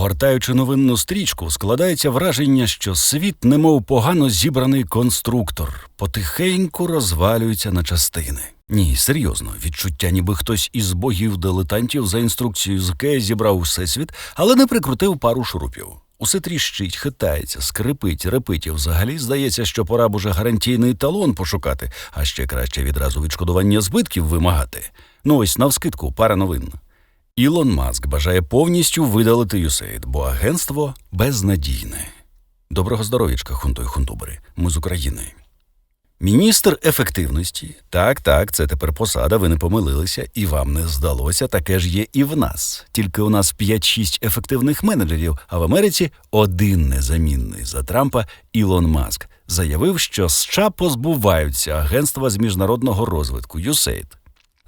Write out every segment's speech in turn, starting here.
Гортаючи новинну стрічку, складається враження, що світ, немов погано зібраний конструктор, потихеньку розвалюється на частини. Ні, серйозно, відчуття, ніби хтось із богів дилетантів за інструкцією з Ікея зібрав всесвіт, але не прикрутив пару шурупів. Усе тріщить, хитається, скрипить, репить. і Взагалі здається, що пора б уже гарантійний талон пошукати, а ще краще відразу відшкодування збитків вимагати. Ну ось навскидку пара новин. Ілон Маск бажає повністю видалити USAID, бо агентство безнадійне. Доброго здоров'ячка, хунто й хунтубери. Ми з України. Міністр ефективності. Так, так, це тепер посада, ви не помилилися, і вам не здалося, таке ж є і в нас. Тільки у нас 5-6 ефективних менеджерів, а в Америці один незамінний за Трампа Ілон Маск заявив, що США позбуваються агентства з міжнародного розвитку USAID.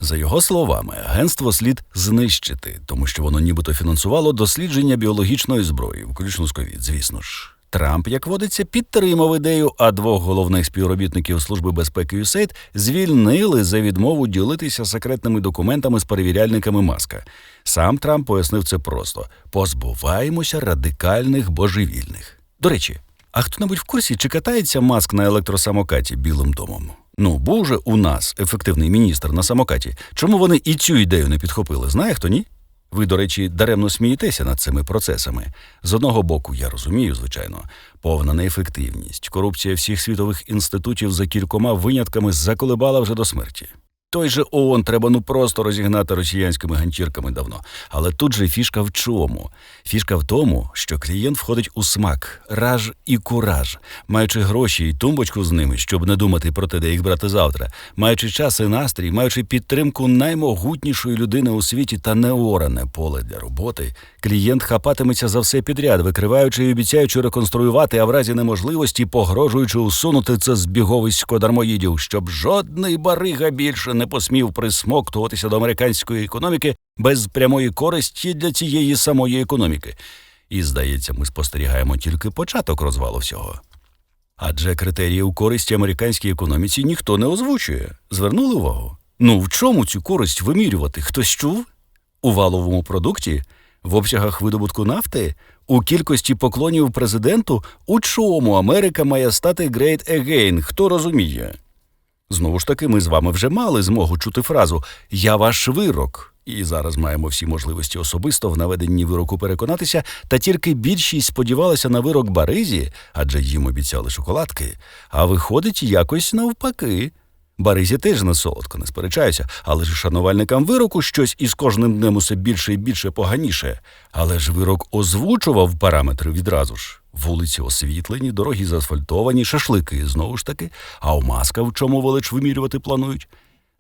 За його словами, агентство слід знищити, тому що воно нібито фінансувало дослідження біологічної зброї, включно з ковід, звісно ж. Трамп, як водиться, підтримав ідею, а двох головних співробітників Служби безпеки USAID звільнили за відмову ділитися секретними документами з перевіряльниками маска. Сам Трамп пояснив це просто: позбуваємося радикальних божевільних. До речі, а хто-небудь в курсі, чи катається маск на електросамокаті Білим домом? Ну, був же у нас ефективний міністр на самокаті. Чому вони і цю ідею не підхопили? Знає хто ні? Ви, до речі, даремно смієтеся над цими процесами. З одного боку, я розумію, звичайно, повна неефективність, корупція всіх світових інститутів за кількома винятками заколебала вже до смерті. Той же ООН треба ну просто розігнати росіянськими ганчірками давно. Але тут же фішка в чому? Фішка в тому, що клієнт входить у смак, раж і кураж, маючи гроші і тумбочку з ними, щоб не думати про те, де їх брати завтра, маючи час і настрій, маючи підтримку наймогутнішої людини у світі та неоране поле для роботи, клієнт хапатиметься за все підряд, викриваючи і обіцяючи реконструювати, а в разі неможливості погрожуючи усунути це з біговисько дармоїдів, щоб жодний барига більше не посмів присмоктуватися до американської економіки без прямої користі для цієї самої економіки. І, здається, ми спостерігаємо тільки початок розвалу всього. Адже критерії користі американській економіці ніхто не озвучує. Звернули увагу? Ну в чому цю користь вимірювати? Хтось чув? У валовому продукті, в обсягах видобутку нафти, у кількості поклонів президенту, у чому Америка має стати great again? Хто розуміє? Знову ж таки, ми з вами вже мали змогу чути фразу Я ваш вирок. І зараз маємо всі можливості особисто в наведенні вироку переконатися, та тільки більшість сподівалася на вирок Баризі, адже їм обіцяли шоколадки. А виходить якось навпаки. Баризі теж не солодко, не сперечаюся, але ж шанувальникам вироку щось із кожним днем усе більше і більше поганіше. Але ж вирок озвучував параметри відразу ж. Вулиці освітлені, дороги заасфальтовані, шашлики знову ж таки, а у маска в чому велич вимірювати планують.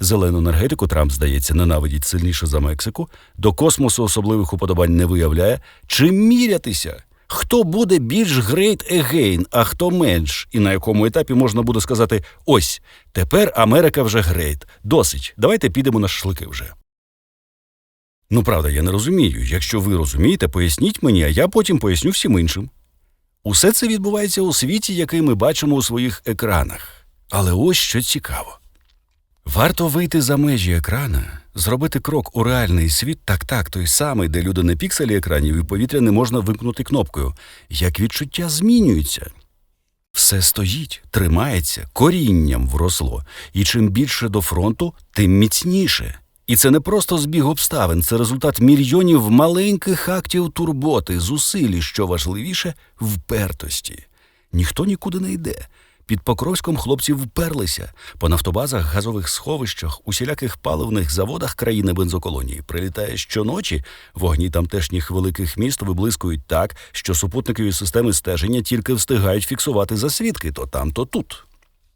Зелену енергетику Трамп, здається, ненавидить сильніше за Мексику, до космосу особливих уподобань не виявляє. Чим мірятися? Хто буде більш great again, а хто менш, і на якому етапі можна буде сказати: ось тепер Америка вже great. Досить, давайте підемо на шашлики вже. Ну, правда, я не розумію. Якщо ви розумієте, поясніть мені, а я потім поясню всім іншим. Усе це відбувається у світі, який ми бачимо у своїх екранах. Але ось що цікаво. Варто вийти за межі екрана, зробити крок у реальний світ, так так, той самий, де люди не пікселі екранів і повітря не можна вимкнути кнопкою, як відчуття змінюється. Все стоїть, тримається, корінням вросло, і чим більше до фронту, тим міцніше. І це не просто збіг обставин, це результат мільйонів маленьких актів турботи, зусиль, що важливіше, впертості. Ніхто нікуди не йде. Під Покровськом хлопці вперлися по нафтобазах, газових сховищах, усіляких паливних заводах країни бензоколонії. Прилітає щоночі, вогні тамтешніх великих міст виблискують так, що супутникові системи стеження тільки встигають фіксувати засвідки то там, то тут.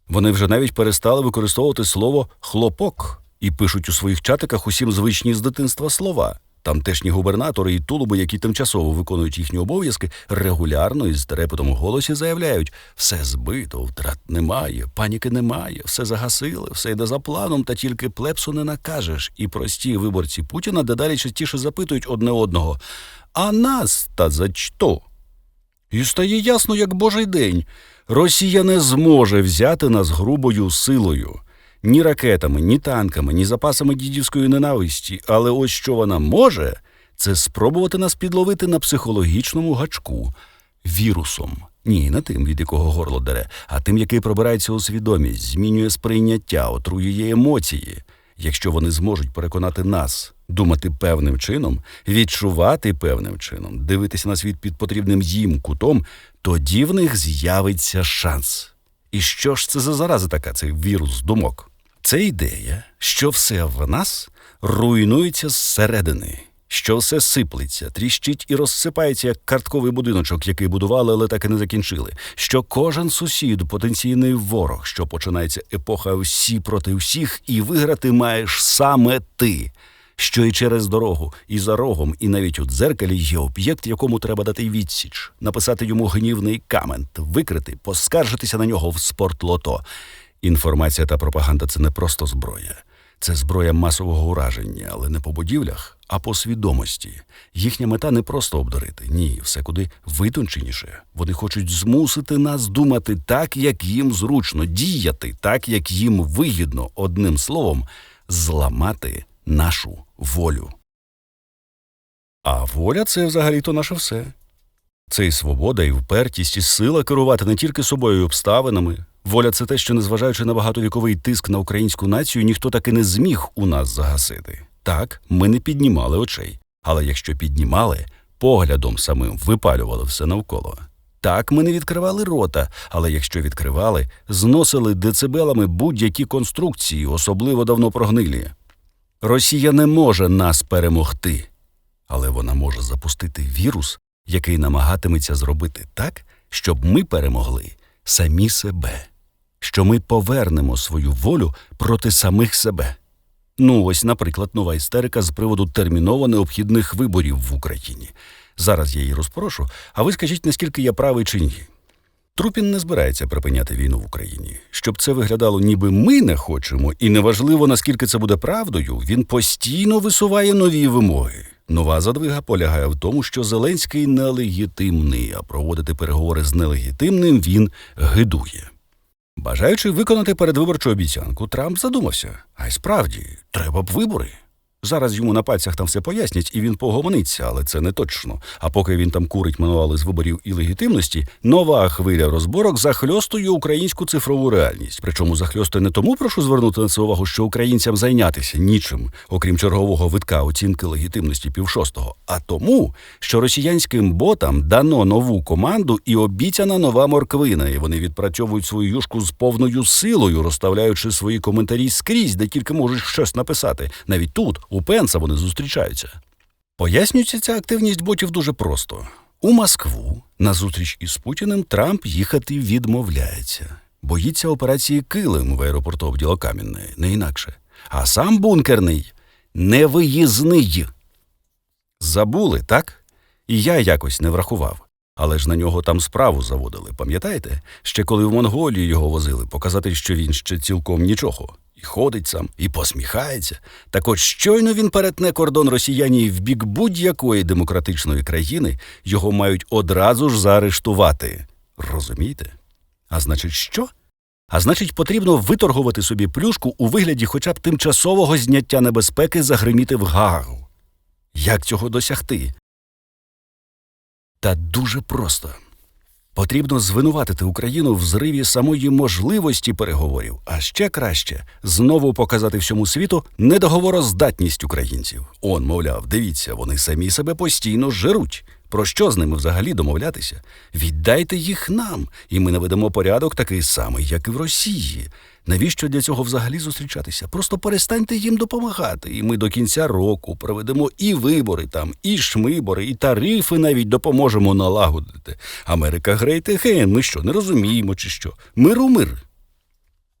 Вони вже навіть перестали використовувати слово хлопок і пишуть у своїх чатиках усім звичні з дитинства слова. Тамтешні губернатори і тулуби, які тимчасово виконують їхні обов'язки, регулярно із трепетом у голосі заявляють: все збито, втрат немає, паніки немає, все загасили, все йде за планом, та тільки плепсу не накажеш. І прості виборці Путіна дедалі частіше запитують одне одного: А нас та за що? І стає ясно, як божий день. Росія не зможе взяти нас грубою силою ні ракетами, ні танками, ні запасами дідівської ненависті. Але ось що вона може, це спробувати нас підловити на психологічному гачку вірусом. Ні, не тим, від якого горло дере, а тим, який пробирається у свідомість, змінює сприйняття, отруює емоції. Якщо вони зможуть переконати нас думати певним чином, відчувати певним чином, дивитися на світ під потрібним їм кутом, тоді в них з'явиться шанс. І що ж це за зараза така, цей вірус думок? Це ідея, що все в нас руйнується зсередини, що все сиплеться, тріщить і розсипається, як картковий будиночок, який будували, але так і не закінчили. Що кожен сусід потенційний ворог, що починається епоха всі проти всіх, і виграти маєш саме ти. Що і через дорогу, і за рогом, і навіть у дзеркалі є об'єкт, якому треба дати відсіч, написати йому гнівний камент, викрити, поскаржитися на нього в спортлото. Інформація та пропаганда це не просто зброя. Це зброя масового ураження, але не по будівлях, а по свідомості. Їхня мета не просто обдурити. Ні, все куди витонченіше. Вони хочуть змусити нас думати так, як їм зручно, діяти так, як їм вигідно, одним словом, зламати нашу волю. А воля це взагалі-то наше все. Це і свобода, і впертість, і сила керувати не тільки собою і обставинами. Воля це те, що, незважаючи на багатовіковий тиск на українську націю, ніхто таки не зміг у нас загасити. Так, ми не піднімали очей, але якщо піднімали, поглядом самим випалювали все навколо. Так, ми не відкривали рота, але якщо відкривали, зносили децибелами будь-які конструкції, особливо давно прогнилі. Росія не може нас перемогти, але вона може запустити вірус, який намагатиметься зробити так, щоб ми перемогли самі себе, що ми повернемо свою волю проти самих себе. Ну, ось, наприклад, нова істерика з приводу терміново необхідних виборів в Україні. Зараз я її розпрошу, а ви скажіть, наскільки я правий чи ні. Трупін не збирається припиняти війну в Україні. Щоб це виглядало, ніби ми не хочемо, і неважливо, наскільки це буде правдою, він постійно висуває нові вимоги. Нова задвига полягає в тому, що Зеленський нелегітимний, а проводити переговори з нелегітимним він гидує. Бажаючи виконати передвиборчу обіцянку, Трамп задумався: а й справді, треба б вибори. Зараз йому на пальцях там все пояснять, і він погомониться, але це не точно. А поки він там курить мануали з виборів і легітимності, нова хвиля розборок захльостує українську цифрову реальність. Причому захльостує не тому, прошу звернути на це увагу, що українцям зайнятися нічим, окрім чергового витка оцінки легітимності півшостого, а тому, що росіянським ботам дано нову команду і обіцяна нова морквина, і вони відпрацьовують свою юшку з повною силою, розставляючи свої коментарі скрізь, де тільки можуть щось написати. Навіть тут, у Пенса, вони зустрічаються. Пояснюється ця активність ботів дуже просто. У Москву на зустріч із Путіним Трамп їхати відмовляється. Боїться операції Килим в аеропорту Авділокам'яне, не інакше. А сам бункерний невиїзний. Забули, так? І я якось не врахував. Але ж на нього там справу заводили, пам'ятаєте? Ще коли в Монголію його возили, показати, що він ще цілком нічого. І ходить сам, і посміхається. Так от щойно він перетне кордон росіянів в бік будь-якої демократичної країни, його мають одразу ж заарештувати. Розумієте? А значить, що? А значить, потрібно виторгувати собі плюшку у вигляді хоча б тимчасового зняття небезпеки загриміти в Гаагу. Як цього досягти? Та дуже просто. Потрібно звинуватити Україну в зриві самої можливості переговорів, а ще краще знову показати всьому світу недоговороздатність українців. Он, мовляв, дивіться, вони самі себе постійно жируть. Про що з ними взагалі домовлятися? Віддайте їх нам, і ми наведемо порядок такий самий, як і в Росії. Навіщо для цього взагалі зустрічатися? Просто перестаньте їм допомагати, і ми до кінця року проведемо і вибори там, і шмибори, і тарифи навіть допоможемо налагодити. Америка грейте ген, ми що, не розуміємо, чи що? Миру мир.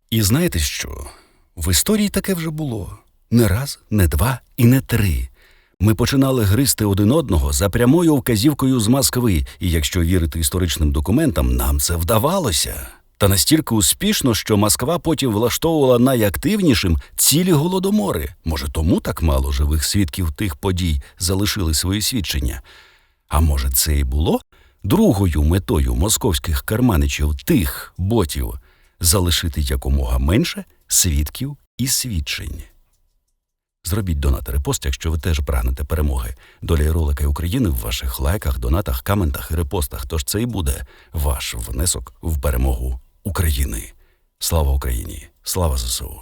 І знаєте що? В історії таке вже було не раз, не два і не три. Ми починали гризти один одного за прямою вказівкою з Москви, і якщо вірити історичним документам, нам це вдавалося. Та настільки успішно, що Москва потім влаштовувала найактивнішим цілі голодомори. Може, тому так мало живих свідків тих подій залишили свої свідчення. А може, це і було другою метою московських карманичів тих ботів залишити якомога менше свідків і свідчень. Зробіть донат репост, якщо ви теж прагнете перемоги. Доля ролика України в ваших лайках, донатах, коментах і репостах. Тож це і буде ваш внесок в перемогу України. Слава Україні! Слава ЗСУ!